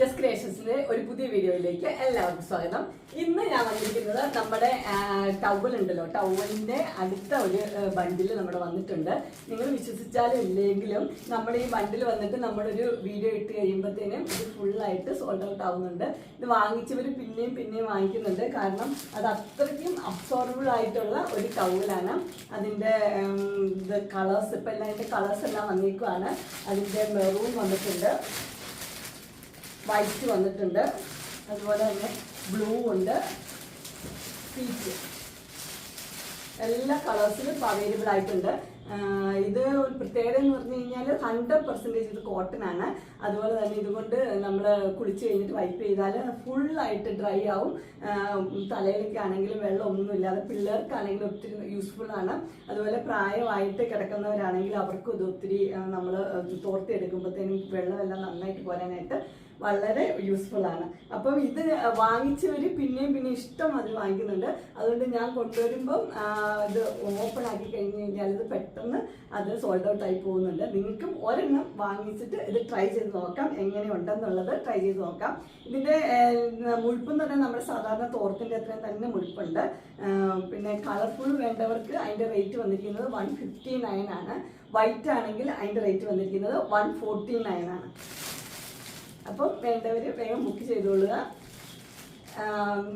Just ക്രിയേഷൻസിന്റെ ഒരു പുതിയ വീഡിയോയിലേക്ക് എല്ലാവർക്കും സ്വാഗതം. ഇന്ന് ഞാൻ വന്നിരിക്കുന്നത് നമ്മുടെ ടവൽ ഉണ്ടല്ലോ. ടവലിന്റെ അടുത്ത ഒരു ബണ്ടിൽ നമ്മുടെ വന്നിട്ടുണ്ട്. നിങ്ങൾ വിശ്വസിച്ചാലും ഇല്ലെങ്കിലും നമ്മൾ ഈ ബണ്ടിൽ വന്നിട്ട് നമ്മളൊരു വീഡിയോ ഇട്ട് കഴിയുമ്പോഴത്തേനും ഇത് ഫുള്ളായിട്ട് സോൾഡ് ഔട്ട് ആവുന്നുണ്ട്. ഇത് വാങ്ങിച്ചവർ പിന്നെയും പിന്നെയും വാങ്ങിക്കുന്നുണ്ട്. കാരണം അത് അത്രയ്ക്കും അബ്സോർബിൾ ആയിട്ടുള്ള ഒരു ടവലാണ്. അതിന്റെ കളേഴ്സ് ഇപ്പം എല്ലാം അതിന്റെ കളേഴ്സ് എല്ലാം വന്നിരിക്കുവാണ് അതിന്റെ മെറൂൺ വന്നിട്ടുണ്ട്. വൈറ്റ് വന്നിട്ടുണ്ട്. അതുപോലെ തന്നെ ബ്ലൂ ഉണ്ട്. പീച്ച് എല്ലാ കളേഴ്സിലും അവൈലബിൾ ആയിട്ടുണ്ട്. ഇത് ഒരു പ്രത്യേകത എന്ന് പറഞ്ഞു കഴിഞ്ഞാൽ ഹൺഡ്രഡ് പെർസെന്റേജ് ഇത് കോട്ടൺ ആണ്. അതുപോലെ തന്നെ ഇതുകൊണ്ട് നമ്മൾ കുളിച്ച് കഴിഞ്ഞിട്ട് വൈപ്പ് ചെയ്താൽ ഫുള്ളായിട്ട് ഡ്രൈ ആവും. തലയിലൊക്കെ ആണെങ്കിലും വെള്ളം ഒന്നും ഇല്ലാതെ പിള്ളേർക്കാണെങ്കിലും ഒത്തിരി യൂസ്ഫുൾ ആണ്. അതുപോലെ പ്രായമായിട്ട് കിടക്കുന്നവരാണെങ്കിൽ അവർക്കും ഇത് ഒത്തിരി നമ്മൾ തോർത്തിയെടുക്കുമ്പോഴത്തേനും വെള്ളമെല്ലാം നന്നായിട്ട് പോരാനായിട്ട് വളരെ യൂസ്ഫുൾ ആണ്. അപ്പം ഇത് വാങ്ങിച്ചവർ പിന്നെയും പിന്നെ ഇഷ്ടം അത് വാങ്ങിക്കുന്നുണ്ട്. അതുകൊണ്ട് ഞാൻ കൊണ്ടുവരുമ്പം ഇത് ഓപ്പൺ ആക്കി കഴിഞ്ഞ് കഴിഞ്ഞാൽ ഇത് പെട്ടെന്ന് അത് സോൾഡ് ഔട്ട് ആയി പോകുന്നുണ്ട്. നിങ്ങൾക്കും ഒരെണ്ണം വാങ്ങിച്ചിട്ട് ഇത് ട്രൈ ചെയ്ത് നോക്കാം എങ്ങനെയുണ്ടെന്നുള്ളത് ട്രൈ ചെയ്ത് നോക്കാം. ഇതിന്റെ മുഴുപ്പെന്ന് പറഞ്ഞാൽ നമ്മുടെ സാധാരണ തോർത്തിന്റെ അത്രയും തന്നെ മുഴുപ്പുണ്ട്. പിന്നെ കളർഫുൾ വേണ്ടവർക്ക് അതിന്റെ റേറ്റ് വന്നിരിക്കുന്നത് വൺ ഫിഫ്റ്റി നയൻ ആണ്. വൈറ്റ് ആണെങ്കിൽ അതിന്റെ റേറ്റ് വന്നിരിക്കുന്നത് വൺ ഫോർട്ടി നയൻ ആണ്. അപ്പം വേണ്ടവർ വേഗം ബുക്ക് ചെയ്തോളുക.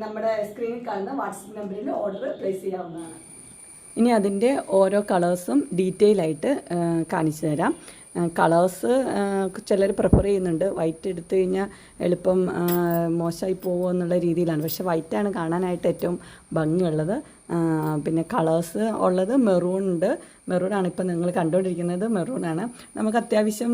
നമ്മുടെ സ്ക്രീനിൽ കാണുന്ന വാട്സപ്പ് നമ്പറിൽ ഓർഡർ പ്ലേസ് ചെയ്യാവുന്നതാണ്. ഇനി അതിന്റെ ഓരോ കളേഴ്സും ഡീറ്റെയിൽ ആയിട്ട് കാണിച്ചു തരാം. കളേഴ്സ് ചിലർ പ്രിഫർ ചെയ്യുന്നുണ്ട്. വൈറ്റ് എടുത്തു കഴിഞ്ഞാൽ എളുപ്പം മോശമായി പോകുമോ എന്നുള്ള രീതിയിലാണ്. പക്ഷെ വൈറ്റാണ് കാണാനായിട്ട് ഏറ്റവും ഭംഗിയുള്ളത്. പിന്നെ കളേഴ്സ് ഉള്ളത് മെറൂൺ ഉണ്ട്. മെറൂണാണ് ഇപ്പോൾ നിങ്ങൾ കണ്ടുകൊണ്ടിരിക്കുന്നത്. മെറൂണാണ് നമുക്ക് അത്യാവശ്യം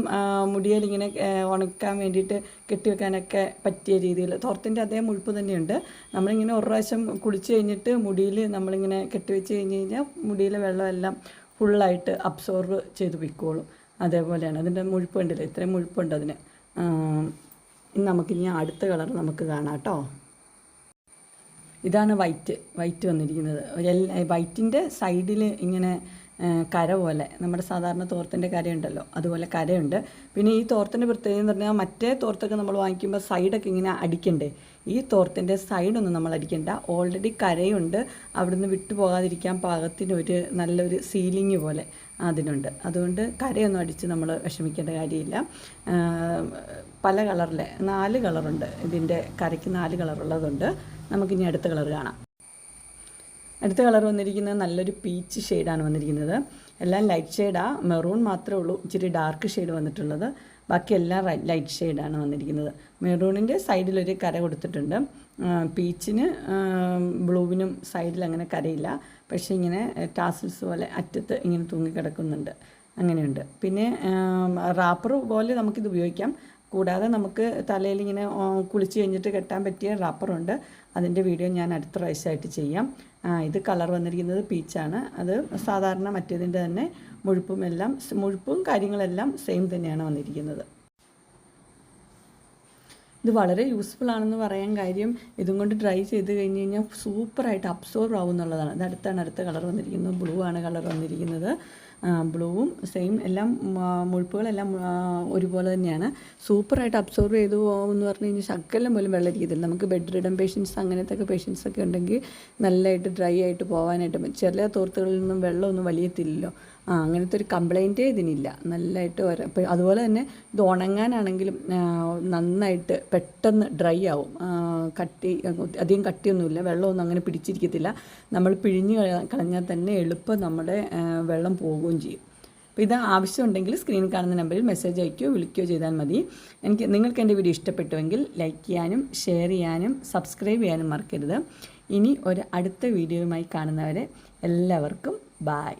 മുടിയിൽ ഇങ്ങനെ ഉണക്കാൻ വേണ്ടിയിട്ട് കെട്ടിവെക്കാനൊക്കെ പറ്റിയ രീതിയിൽ തോർത്തിന്റെ അതേ മുഴുപ്പ് തന്നെയുണ്ട്. നമ്മളിങ്ങനെ ഒരു പ്രാവശ്യം കുളിച്ച് കഴിഞ്ഞിട്ട് മുടിയിൽ നമ്മളിങ്ങനെ കെട്ടിവെച്ച് കഴിഞ്ഞ് കഴിഞ്ഞാൽ മുടിയിലെ വെള്ളമെല്ലാം ഫുള്ളായിട്ട് അബ്സോർവ് ചെയ്ത് പൊയ്ക്കോളും അതേപോലെയാണ്. അതിന്റെ മുഴുപ്പ് ഉണ്ടല്ലോ ഇത്രയും മുഴുപ്പുണ്ട് അതിന്. നമുക്കിനി അടുത്ത കളർ നമുക്ക് കാണാം കേട്ടോ. ഇതാണ് വൈറ്റ് വൈറ്റ് വന്നിരിക്കുന്നത്. വൈറ്റിന്റെ സൈഡിൽ ഇങ്ങനെ കര പോലെ. നമ്മുടെ സാധാരണ തോർത്തിന്റെ കരയുണ്ടല്ലോ അതുപോലെ കരയുണ്ട്. പിന്നെ ഈ തോർത്തിന്റെ പ്രത്യേകത എന്ന് പറഞ്ഞാൽ മറ്റേ തോർത്തൊക്കെ നമ്മൾ വാങ്ങിക്കുമ്പോൾ സൈഡൊക്കെ ഇങ്ങനെ അടിക്കണ്ടേ? ഈ തോർത്തിന്റെ സൈഡൊന്നും നമ്മൾ അടിക്കേണ്ട. ഓൾറെഡി കരയുണ്ട്. അവിടുന്ന് വിട്ടു പോകാതിരിക്കാൻ പാകത്തിനൊരു നല്ലൊരു സീലിംഗ് പോലെ അതിനുണ്ട്. അതുകൊണ്ട് കരയൊന്നും അടിച്ച് നമ്മൾ വിഷമിക്കേണ്ട കാര്യമില്ല. പല കളറിലെ നാല് കളറുണ്ട്. ഇതിന്റെ കരയ്ക്ക് നാല് കളറുള്ളതുണ്ട് നമുക്കിനി അടുത്ത കളർ കാണാം. അടുത്ത കളർ വന്നിരിക്കുന്നത് നല്ലൊരു പീച്ച് ഷെയ്ഡാണ് വന്നിരിക്കുന്നത്. എല്ലാം ലൈറ്റ് ഷെയ്ഡാണ് മെറൂൺ മാത്രമേ ഉള്ളൂ. ഇച്ചിരി ഡാർക്ക് ഷെയ്ഡ് വന്നിട്ടുള്ളത്. ബാക്കി എല്ലാം ലൈറ്റ് ഷെയ്ഡാണ് വന്നിരിക്കുന്നത്. മെറൂണിന്റെ സൈഡിലൊരു കര കൊടുത്തിട്ടുണ്ട്. പീച്ചിന് ബ്ലൂവിനും സൈഡിൽ അങ്ങനെ കരയില്ല. പക്ഷേ ഇങ്ങനെ ടാസിൽസ് പോലെ അറ്റത്ത് ഇങ്ങനെ തൂങ്ങിക്കിടക്കുന്നുണ്ട്. അങ്ങനെയുണ്ട്. പിന്നെ റാപ്പർ പോലെ നമുക്കിത് ഉപയോഗിക്കാം. കൂടാതെ നമുക്ക് തലയിൽ ഇങ്ങനെ കുളിച്ച് കഴിഞ്ഞിട്ട് കെട്ടാൻ പറ്റിയ റബ്ബറുണ്ട് അതിന്റെ വീഡിയോ ഞാൻ അടുത്ത പ്രാവശ്യമായിട്ട് ചെയ്യാം. ഇത് കളർ വന്നിരിക്കുന്നത് പീച്ചാണ് അത് സാധാരണ മറ്റേതിന്റെ തന്നെ മുഴുപ്പും എല്ലാം മുഴുപ്പും കാര്യങ്ങളെല്ലാം സെയിം തന്നെയാണ് വന്നിരിക്കുന്നത്. ഇത് വളരെ യൂസ്ഫുൾ ആണെന്ന് പറയാൻ കാര്യം ഇതും കൊണ്ട് ഡ്രൈ ചെയ്ത് കഴിഞ്ഞ് കഴിഞ്ഞാൽ സൂപ്പറായിട്ട് അബ്സോർബ് ആവും എന്നുള്ളതാണ് ഇത് അടുത്താണ് അടുത്ത കളർ വന്നിരിക്കുന്നത് ബ്ലൂ ആണ് കളർ വന്നിരിക്കുന്നത്. ബ്ലൂവും സെയിം എല്ലാം മുഴുപ്പുകളെല്ലാം ഒരുപോലെ തന്നെയാണ്. സൂപ്പറായിട്ട് അബ്സോർവ് ചെയ്തു പോകുമെന്ന് പറഞ്ഞു കഴിഞ്ഞാൽ ശക്കെല്ലാം പോലും വെള്ളം ഇരിക്കത്തില്ല നമുക്ക് ബെഡ് റിഡൻ പേഷ്യൻസ് അങ്ങനത്തെ ഒക്കെ പേഷ്യൻസ് ഒക്കെ ഉണ്ടെങ്കിൽ നല്ലതായിട്ട് ഡ്രൈ ആയിട്ട് പോകാനായിട്ട് ചെറിയ തോർത്തുകളിൽ നിന്നും വെള്ളമൊന്നും വലിയത്തില്ലല്ലോ. ആ അങ്ങനത്തെ ഒരു കംപ്ലൈന്റേ ഇതിനില്ല. നല്ലതായിട്ട് വര അതുപോലെ തന്നെ ഇത് ഉണങ്ങാനാണെങ്കിലും നന്നായിട്ട് പെട്ടെന്ന് ഡ്രൈ ആവും. കട്ടി അധികം കട്ടിയൊന്നുമില്ല. വെള്ളമൊന്നും അങ്ങനെ പിടിച്ചിരിക്കത്തില്ല. നമ്മൾ പിഴിഞ്ഞ് കള- കളഞ്ഞാൽ തന്നെ എളുപ്പം നമ്മുടെ വെള്ളം വെള്ളം പോവുകയും ചെയ്യും. അപ്പോൾ ഇത് ആവശ്യമുണ്ടെങ്കിൽ സ്ക്രീനിൽ കാണുന്ന നമ്പറിൽ മെസ്സേജ് അയക്കുകയോ വിളിക്കുകയോ ചെയ്താൽ മതി. എനിക്ക് നിങ്ങൾക്ക് എന്റെ വീഡിയോ ഇഷ്ടപ്പെട്ടുവെങ്കിൽ ലൈക്ക് ചെയ്യാനും ഷെയർ ചെയ്യാനും സബ്സ്ക്രൈബ് ചെയ്യാനും മറക്കരുത്. ഇനി ഒരു അടുത്ത വീഡിയോയുമായി കാണുന്നവരെ എല്ലാവർക്കും ബായ്